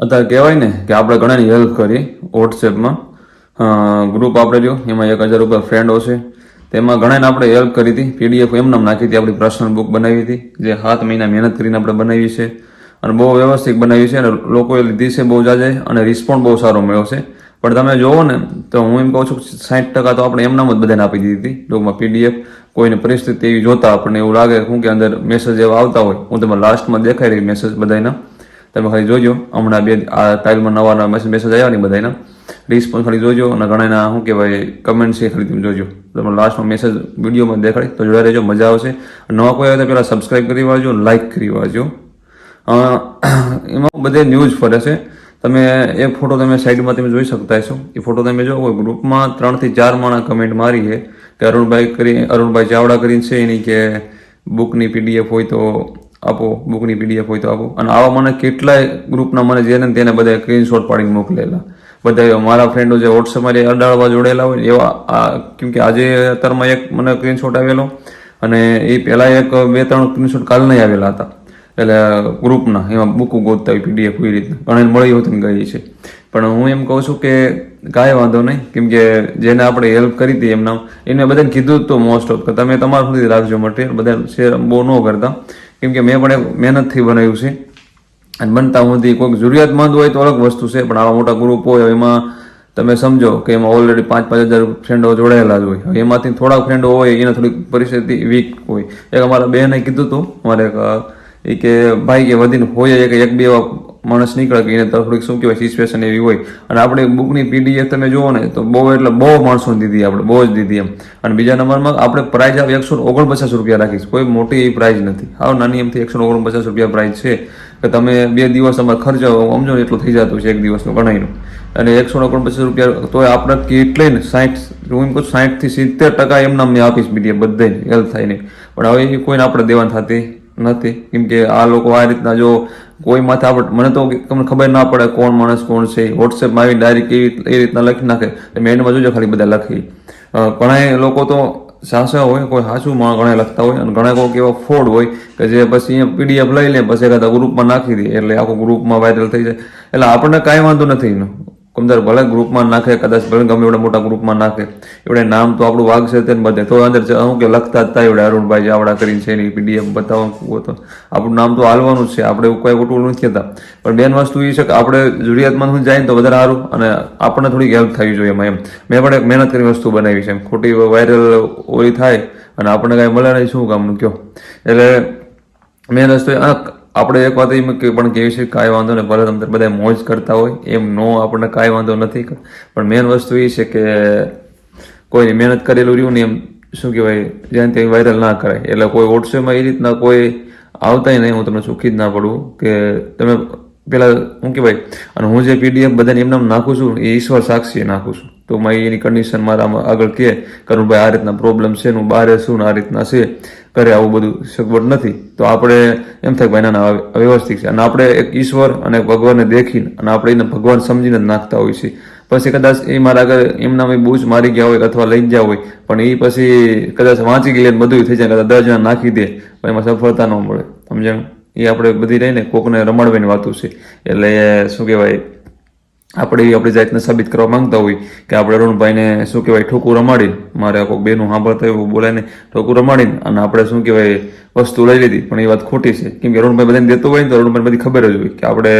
અત્યારે કહેવાય ને કે આપણે ઘણાની હેલ્પ કરી વોટ્સએપમાં ગ્રુપ આપણે જો એમાં એક હજાર રૂપિયા ફ્રેન્ડો છે. તેમાં ઘણાને આપણે હેલ્પ કરી હતી પીડીએફ એમને નાખી હતી, આપણી પર્સનલ બુક બનાવી હતી, જે સાત મહિના મહેનત કરીને આપણે બનાવી છે. અને બહુ વ્યવસ્થિત બનાવી છે અને લોકોએ લીધી છે બહુ જાજે અને રિસ્પોન્સ બહુ સારો મળ્યો છે. પણ તમે જોવો ને, તો હું એમ કહું છું સાઠ ટકા તો આપણે એમનામ જ બધાને આપી દીધી હતી, ટૂંકમાં પીડીએફ કોઈને પરિસ્થિતિ એવી જોતા આપણને એવું લાગે શું કે અંદર મેસેજ એવા આવતા હોય, હું તમે લાસ્ટમાં દેખાઈ રહી મેસેજ બધાના તમે ખાલી જોજો. હમણાં બે, આ ટાઈલમાં નવા નવા મેસેજ મેસેજ આવ્યા ને બધાના રિસ્પોન્સ ખાલી જોજો અને ઘણાના શું કહેવાય કમેન્ટ છે ખાલી તમે જોજો. તમે લાસ્ટમાં મેસેજ વિડીયોમાં દેખાડી, તો જોડા રહેજો, મજા આવશે. નવા કોઈ આવે તો પહેલાં સબસ્ક્રાઈબ કરી વાળજો લાઇક કરી વાળજો. એમાં બધે ન્યૂઝ ફરે છે. તમે એ ફોટો તમે સાઈડમાં તમે જોઈ શકતા છો એ ફોટો તમે જો ગ્રુપમાં ત્રણથી ચાર માણા કમેન્ટ મારી છે. કે અરુણભાઈ કરી, અરુણભાઈ ચાવડા કરીને છે એની કે બુકની પીડીએફ હોય તો આપો, બુકની પીડીએફ હોય તો આપો. અને આવા મને કેટલાય ગ્રુપના મને જેને તેને બધા સ્ક્રીનશોટ પાડીને મોકલેલા. બધા મારા ફ્રેન્ડો જે વોટ્સએપમાં જે અડાડવા જોડેલા હોય એવા આ કેમ કે આજે અત્યારમાં એક મને સ્ક્રીનશોટ આવેલો અને એ પહેલાં એક બે ત્રણ સ્ક્રીનશોટ નહીં આવેલા હતા. એટલે ગ્રુપના એમાં બુક ગોતતા હોય પીડીએફ એવી રીતના. ઘણા મળી હોતી ગઈ છે. પણ હું એમ કહું છું કે કાંઈ વાંધો નહીં, કેમ કે જેને આપણે હેલ્પ કરી હતી એમના, એને બધાને કીધું તો મોસ્ટ ઓફ તમે તમારા સુધી રાખજો મટીરિયલ બધા શેર બહુ ન કરતા. કેમ કે મેં પણ એક મહેનતથી બનાવ્યું છે. અને બનતા નથી કોઈક જરૂરિયાતમંદ હોય તો અલગ વસ્તુ છે, પણ આવા મોટા ગ્રુપ હોય એમાં તમે સમજો કે એમાં ઓલરેડી પાંચ પાંચ હજાર ફ્રેન્ડો જોડાયેલા જ હોય. એમાંથી થોડાક ફ્રેન્ડો હોય, એને થોડીક પરિસ્થિતિ વીક હોય. એક અમારા બેને કીધું હતું અમારે એ કે ભાઈ કે વધીને હોય એક એક બે એવા માણસ નીકળે કે એને તો થોડીક શું કહેવાય સિચ્યુએશન એવી હોય. અને આપણે બુકની પીડીએફ તમે જુઓ ને, તો બહુ એટલે બહુ માણસોને દીધી આપણે, બહુ જ દીધી એમ. અને બીજા નંબરમાં આપણે પ્રાઇઝ આવે એકસો ઓગણપચાસ રૂપિયા રાખીશ. કોઈ મોટી એવી પ્રાઇઝ નથી. આવ નાની એમથી એકસો ઓગણપચાસ રૂપિયા પ્રાઇઝ છે કે તમે બે દિવસ અમારે ખર્ચો, સમજો એટલું થઈ જતું છે એક દિવસનું ગણાયનું. અને એકસો ઓગણપચાસ રૂપિયા, તોય આપણે કેટલે ને સાઠ હું એમ કહું સાઠથી સિત્તેર ટકા એમના મેં આપીશ પીડીએફ બધાને હેલ્પ થાય નહીં. પણ હવે એ કોઈને આપણે દેવાની થતી નથી. કેમ કે આ લોકો આ રીતના જો કોઈ માથે આપણે મને તો તમને ખબર ના પડે કોણ માણસ કોણ છે. વોટ્સએપમાં આવી ડાયરેક્ટ કેવી એ રીતના લખી નાખે. મેં એમાં જોજો ખાલી બધા લખી. ઘણા લોકો તો સાસા હોય, કોઈ સાચું માણસ ઘણા લખતા હોય, અને ઘણા કોઈક એવા ફોડ હોય કે જે પછી પીડીએફ લઈ લે, પછી એખાદા ગ્રુપમાં નાખી દે, એટલે આખું ગ્રુપમાં વાયરલ થઈ જાય. એટલે આપણને કાંઈ વાંધો નથી એનો. કમદાર ભલે ગ્રુપમાં નાખે, કદાચ ભલે ગમે એવડા મોટા ગ્રુપમાં નાખે, એવડે નામ તો આપણું વાગશે તેને બધે. તો અંદર છે હું કે લખતા જ થાય, એવડે અરુણભાઈ આવડા કરીને છે એની પીડીએફ બતાવવા તો. આપણું નામ તો હાલવાનું જ છે, આપણે એવું કોઈ ખોટું નથી કહેતા. પણ બેન વસ્તુ એ છે કે આપણે જરૂરિયાતમાં જાય ને તો વધારે સારું અને આપણને થોડીક હેલ્પ થવી જોઈએ એમાં એમ. મેં પણ એક મહેનત કરી વસ્તુ બનાવી છે એમ. ખોટી વાયરલ ઓલી થાય અને આપણને કાંઈ મળે નહીં, શું કામનું કયો? એટલે મેન વસ્તુ આ આપણે એક વાત એમ કે પણ કેવી છે કાંઈ વાંધો નહીં, ભલે તમે બધા મોજ કરતા હોય, એમ નો આપણને કાંઈ વાંધો નથી. પણ મેન વસ્તુ એ છે કે કોઈ મહેનત કરેલું રહ્યું ને એમ શું કહેવાય જ્યાં ત્યાં વાયરલ ના કરાય. એટલે કોઈ વોટ્સએપમાં એ રીતના કોઈ આવતાય નહીં, હું તમને સુખી જ ના પડું કે તમે પેલા શું કહેવાય, અને હું જે પીડીએફ બધાને એમ નામ નાખું છું, એ ઈશ્વર સાક્ષી નાખું છું. તો મેં એની કન્ડિશન મારા આગળ કહે કે ભાઈ આ રીતના પ્રોબ્લેમ છે હું બહાર છું ને આ રીતના છે. કરે આવું બધું સગવડ નથી, તો આપણે એમ થાય કે ભાઈ ના વ્યવસ્થિત છે. અને આપણે એક ઈશ્વર અને ભગવાનને દેખીને અને આપણે એને ભગવાન સમજીને જ નાખતા હોઈએ છીએ. પછી કદાચ એ મારા આગળ એમના બૂચ મારી ગયા હોય અથવા લઈ ગયા હોય, પણ એ પછી કદાચ વાંચી ગયેલી ને બધું થઈ જાય કદાચ દસ જણા નાખી દે પણ એમાં સફળતા ન મળે. સમજાણું એ આપણે બધી રહીને કોકને રમાડવાની વાતું છે. એટલે શું કહેવાય? આપણે આપણી જાતને સાબિત કરવા માંગતા હોય કે આપણે અરુણભાઈને શું કહેવાય, ઠોકું રમાડીને, મારે કોઈ બેનું સાંભળતા બોલાય ને ઠોકું રમાડીને અને આપણે શું કહેવાય, વસ્તુ લઈ લીધી, પણ એ વાત ખોટી છે. કેમ કે અરુણભાઈ બધાને દેતો હોય ને તો અરુણભાઈ બધી ખબર જ હોય કે આપણે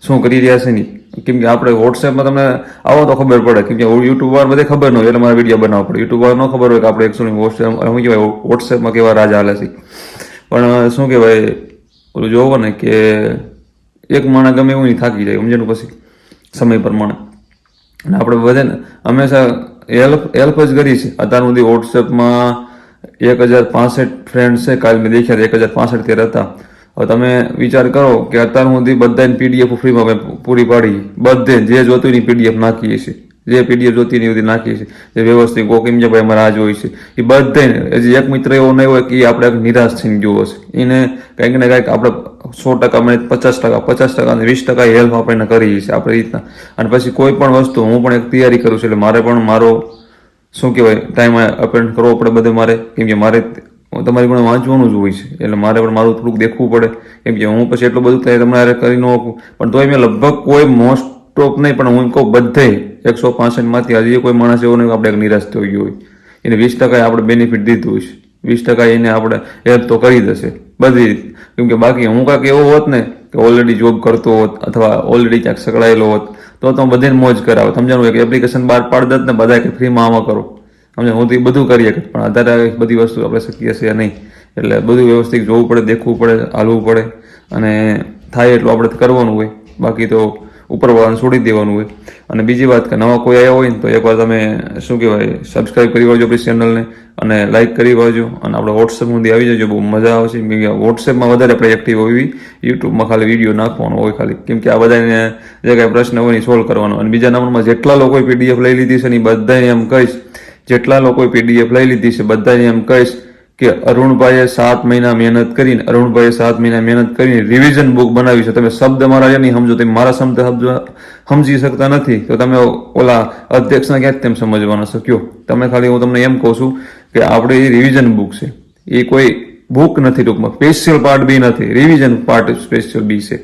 શું કરી રહ્યા છે નહીં. કેમ કે આપણે વોટ્સએપમાં તમને આવો તો ખબર પડે, કેમ કે યુટ્યુબ વાર બધે ખબર ન હોય, એટલે મારે વીડિયો બનાવવો પડે. યુટ્યુબ વાર ન ખબર હોય કે આપણે એકસો વોટ્સએપ શું કહેવાય વોટ્સએપમાં કેવા રાજ હાલે છે. પણ શું કહેવાય, ઓલું જોવો ને કે એક માણસ ગમે એવું નહીં થાકી જાય સમજેનું પછી? સમય પ્રમાણે અને આપણે બધે હંમેશા હેલ્પ હેલ્પ જ કરી છે અત્યાર સુધી વોટ્સએપમાં એક હજાર પાસઠ ફ્રેન્ડ છે કાલ મેં દેખ્યા એક હજાર પાસઠ ત્યારે હતા. હવે તમે વિચાર કરો કે અત્યાર સુધી બધાને પીડીએફ ફ્રીમાં પૂરી પાડી. બધે જે જોતું એની પીડીએફ નાખીએ છીએ. જે પીડીએફ જોતી એની બધી નાખીએ છીએ જે વ્યવસ્થિત કોક કેમ છે, ભાઈ, અમારે આ જોઈ છે એ બધે હજી એક મિત્ર એવો નહીં હોય કે એ આપણે નિરાશ થઈને જોવો છે એને કંઈક ને કંઈક આપણે સો ટકા મને પચાસ ટકા પચાસ ટકા અને વીસ ટકા હેલ્પ આપણે કરીએ છીએ આપણે રીતના. અને પછી કોઈ પણ વસ્તુ, હું પણ એક તૈયારી કરું છું, એટલે મારે પણ મારો, શું કહેવાય ટાઈમ અપેન્ડ કરવો પડે બધે મારે. કેમ કે મારે તમારી પણ વાંચવાનું જ હોય છે, એટલે મારે પણ મારું થોડુંક દેખવું પડે. કેમ કે હું પછી એટલું બધું થાય તમારે કરી ન શકું. પણ તોય મેં લગભગ કોઈ મોસ્ટ ઓફ નહીં, પણ હું કહું બધે એકસો પાસઠમાંથી હજી કોઈ માણસ એવો નહીં આપણે નિરાશ થઈ હોય. એને વીસ ટકા આપણે બેનિફિટ દીધું હોય વીસ ટકા એને આપણે હેલ્પ તો કરી દેશે. બધી રીત. કેમ કે બાકી હું કાંઈક એવો હોત ને કે ઓલરેડી જોબ કરતો હોત અથવા ઓલરેડી ક્યાંક સકળાયેલો હોત, તો તો બધાને મોજ કરાવે. સમજાણું એક એપ્લિકેશન બહાર પાડી દત ને બધા કે ફ્રીમાં આમાં કરો. સમજો હું તો એ બધું કરી શકત પણ અત્યારે બધી વસ્તુ આપણે શક્ય છે નહીં. એટલે બધું વ્યવસ્થિત જોવું પડે, દેખવું પડે, હાલવું પડે. અને થાય એટલું આપણે કરવાનું હોય. બાકી તો ઉપરવાળાને છોડી દેવાનું હોય. અને બીજી વાત કે નવા કોઈ આવ્યા હોય ને તો એકવાર તમે શું કહેવાય સબસ્ક્રાઈબ કરી વાળજો આપણી ચેનલને અને લાઇક કરી વાળજો અને આપણે વોટ્સએપ સુધી આવી જજો, બહુ મજા આવશે. વોટ્સએપમાં વધારે આપણે એક્ટિવ હોવી યુટ્યુબમાં ખાલી વીડિયો નાખવાનો હોય ખાલી. કેમ કે આ બધાને જે કાંઈ પ્રશ્ન હોય એ સોલ્વ કરવાનો. અને બીજા નંબરમાં જેટલા લોકોએ પીડીએફ લઈ લીધી છે ને એ બધાને એમ કહીશ, જેટલા લોકોએ પીડીએફ લઈ લીધી છે બધાને એમ કહીશ કે અરુણભાઈએ સાત મહિના મહેનત કરીને, અરુણભાઈએ સાત મહિના મહેનત કરીને રિવિઝન બુક બનાવી છે. તમે શબ્દ મારા નહીં સમજો, તમે મારા શબ્દ સમજો સમજી શકતા નથી. તો તમે ઓલા અધ્યક્ષના ક્યાંક તેમ સમજવાના છો? કયો? તમે ખાલી હું તમને એમ કહું છું કે આપણે એ રિવિઝન બુક છે. એ કોઈ બુક નથી ટૂંકમાં. સ્પેશિયલ પાર્ટ બી નથી. રિવિઝન પાર્ટ સ્પેશિયલ બી છે.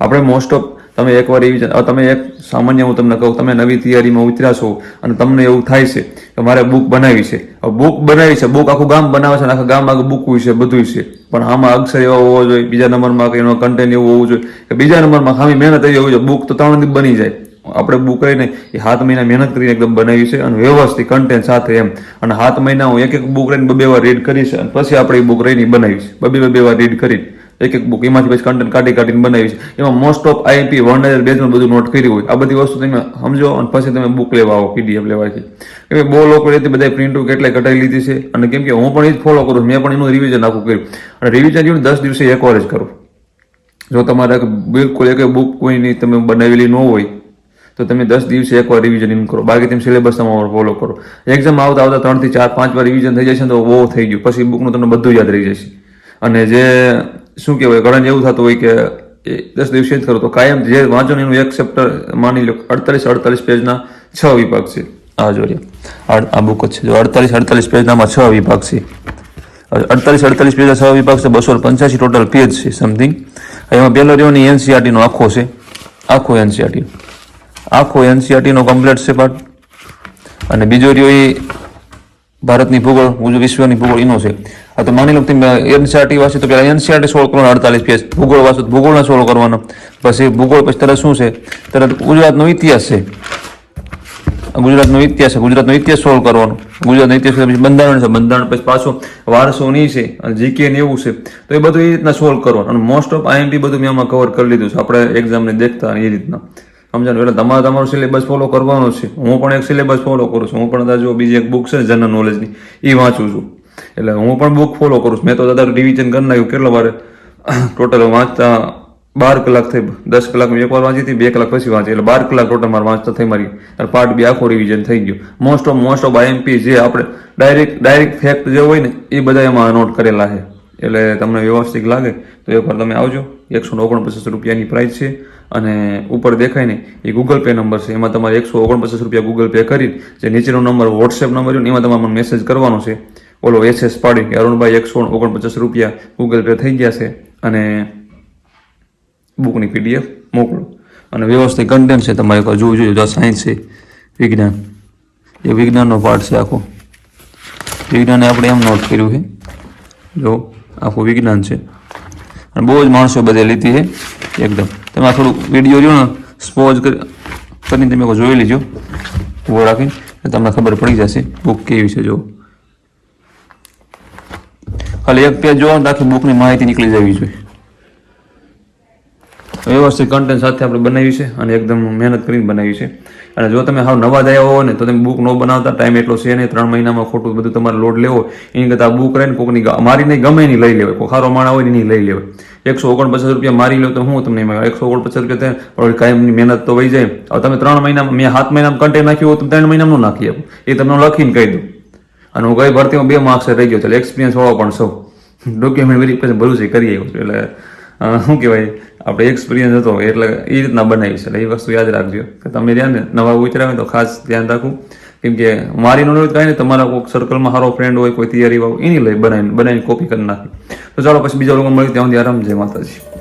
આપણે મોસ્ટ ઓફ તમે એકવાર રિવિઝન તમે એક સામાન્ય હું તમને કહું, તમે નવી તૈયારીમાં ઉતર્યા છો અને તમને એવું થાય છે કે મારે બુક બનાવી છે. બુક બનાવી છે બુક આખું ગામ બનાવે છે આખા ગામ આગળ બુક છે બધું છે. પણ આમાં અક્ષર એવા હોવો જોઈએ, બીજા નંબરમાં કે એનો કન્ટેન્ટ એવું હોવું જોઈએ, કે બીજા નંબરમાં ખામી મહેનત એવી હોવી જોઈએ બુક તો ત્રણ દિવસ બની જાય. આપણે બુક કરીને એ સાત મહિના મહેનત કરીને એકદમ બનાવી છે અને વ્યવસ્થિત કન્ટેન્ટ સાથે એમ. અને સાત મહિના હું એક એક બુક રહીને બે વાર રીડ કરી છે અને પછી આપણે એ બુક રહીને બનાવી છે. બે બે વાર રીડ કરી એક એક બુક એમાંથી પછી કન્ટેન્ટ કાઢી કાઢીને બનાવી છે. એમાં મોસ્ટ ઓફ આઈએમપી વન હજાર બેઝમાં બધું નોટ કર્યું હોય. આ બધી વસ્તુ તમે સમજો અને પછી તમે બુક લેવા આવો પીડીએફ લેવા છે કેમ કે બહુ લોકો રીતે બધા પ્રિન્ટ કેટલાય કટાઈ લીધી છે. અને કેમ કે હું પણ એ જ ફોલો કરું મેં પણ એનું રિવિઝન આખું કર્યું. અને રિવિઝન જોઈને દસ દિવસે એક વાર જ કરું. જો તમારે બિલકુલ એક બુક કોઈની તમે બનાવેલી ન હોય, તો તમે દસ દિવસે એકવાર રિવિઝન એમ કરો. બાકી તમે સિલેબસ તમારો ફોલો કરો. એક્ઝામ આવતા આવતા ત્રણથી ચાર પાંચ વાર રિવિઝન થઈ જશે તો બહુ થઈ ગયું. પછી બુકનું તમને બધું યાદ રહી જશે. અને જે શું કહેવાય, ઘણા એવું થતું હોય કે એ દસ દિવસે જ કરો તો કાયમ જે વાંચો એનું એક ચેપ્ટર માની લો અડતાલીસ અડતાલીસ પેજના છ વિભાગ છે. આ જો આ બુક જ છે. જો અડતાલીસ અડતાલીસ પેજનામાં છ વિભાગ છે. અડતાલીસ અડતાલીસ પેજના છ વિભાગ છે, બસો પંચ્યાસી ટોટલ પેજ છે સમથિંગ એમાં પહેલો રહ્યો એનસીઆરટીનો આખો છે. આખો એનસીઆરટી આખો એનસીઆરટીનો કમ્પ્લેટ છે પાર્ટ અને બીજો રહ્યો એ ભારતની ભૂગોળ ઉજ- વિશ્વની ભૂગોળ એનો છે. આ તો માની લો તમે એનસીઆરટી વાંચો તો પેલા એનસીઆરટી સોળ કરવાનો અડતાલીસ પેજ. ભૂગોળ વાંચો ભૂગોળના સોળ કરવાનો. પછી ભૂગોળ પછી તરત શું છે? તરત ગુજરાતનો ઇતિહાસ છે. ગુજરાતનો ઇતિહાસ છે. ગુજરાતનો ઇતિહાસ સોલ્વ કરવાનો. ગુજરાતનો ઇતિહાસ પછી બંધારણ છે. બંધારણ પછી પાછો વારસોની છે, અને જીકે ને એવું છે. તો એ બધું એ રીતના સોલ્વ કરવાનું. અને મોસ્ટ ઓફ આઈએમપી બધું મેં આમાં કવર કરી લીધું છે. આપણે એક્ઝામને દેખતા એ રીતના. સમજાનું એટલે તમારે તમારો સિલેબસ ફોલો કરવાનો છે. હું પણ એક સિલેબસ ફોલો કરું છું. હું પણ દાદા જો બીજી એક બુક છે જનરલ નોલેજની એ વાંચું છું. એટલે હું પણ બુક ફોલો કરું છું. મેં તો દાદા રિવિઝન કરી નાખ્યું કેટલો વારે? ટોટલ વાંચતા બાર કલાક થઈ, દસ કલાક એક વાર વાંચી હતી, બે કલાક પછી વાંચી. એટલે બાર કલાક ટોટલ મારે વાંચતા થઈ મારી. અને પાર્ટ બી આખો રિવિઝન થઈ ગયું. Most of most of IMP જે આપણે ડાયરેક્ટ ડાયરેક્ટ ફેક્ટ જે હોય ને, એ બધા એમાં નોટ કરેલા છે. એટલે તમને વ્યવસ્થિત લાગે, તો એકવાર તમે આવજો. એકસો ઓગણપચાસ રૂપિયાની પ્રાઇસ છે અને ઉપર દેખાય ને, એ ગૂગલ પે નંબર છે. એમાં તમારે એકસો ઓગણપચાસ રૂપિયા ગૂગલ પે કરી જે નીચેનો નંબર વોટ્સએપ નંબર છે એમાં તમારે મેસેજ કરવાનો છે. ઓલો એસએસ પાડી કે અરુણભાઈ એકસો ઓગણપચાસ રૂપિયા ગૂગલ પે થઈ ગયા છે અને બુકની પીડીએફ મોકલો. અને વ્યવસ્થિત કન્ટેન્ટ છે તમારે જોવું જોઈએ, જો સાયન્સ છે, વિજ્ઞાન. એ વિજ્ઞાનનો પાર્ટ છે આખો. વિજ્ઞાને આપણે એમ નોટ કર્યું છે. જો આખું વિજ્ઞાન છે. અને બહુ જ માણસો બધે લીધી છે, એકદમ. તમે આ થોડુંક વીડિયો જો ને, સ્પોઝ કરીને તમે જોઈ લીજો ઊભો રાખીને તમને ખબર પડી જશે બુક કેવી છે જો ખાલી એક પેજ જોવા આખી બુકની માહિતી નીકળી જવી જોઈએ. વ્યવસ્થિત કન્ટેન્ટ સાથે આપણે બનાવ્યું છે, અને એકદમ મહેનત કરીને બનાવ્યું છે. અને જો તમે હાવ નવા આવ્યા હો ને, તો તમે બુક ન બનાવતા ટાઈમ એટલો છે નહીં, ત્રણ મહિનામાં ખોટું બધું તમારે લોડ લેવો. એની કરતાં બુક રહીને કોકની ગ- મારી નહીં ગમે એની લઈ લેવાય. કોખારો માણા હોય એની લઈ લેવાય. એકસો ઓગણપચાસ રૂપિયા મારી લો તો હું તમને એમાં એકસો ઓગણપચાસ રૂપિયા થાય કાયમની મહેનત તો વહી જાય. હવે તમે ત્રણ મહિનામાં, મેં સાત મહિનામાં કન્ટેન્ટ નાખ્યું હોય, તો ત્રણ મહિનામાં નાખી આપું. એ તમને લખીને કહી દઉં. અને હું ગઈ ભરતીમાં બે માર્ક્સ રહી ગયો, એટલે એક્સપિરિયન્સ વાળો પણ સૌ ડોક્યુમેન્ટ વેરિફિકેશન ભરું છે, કરી આવ્યો એટલે શું કહેવાય? આપણે એક્સપિરિયન્સ હતો, એટલે એ રીતના બનાવી છે. એટલે એ વસ્તુ યાદ રાખજો. કે તમે ત્યાં ને, નવા ઉતરાવે તો ખાસ ધ્યાન રાખવું કેમ કે મારી નોલેજ કાંઈ નહીં, તમારા કોઈ સર્કલમાં સારો ફ્રેન્ડ હોય, કોઈ તૈયારી હોય, એની લઈ બનાવીને બનાવીને કોપી કરી નાખી. તો ચાલો, પછી બીજા લોકો મળી ત્યાં સુધી આરામ જય માતાજી.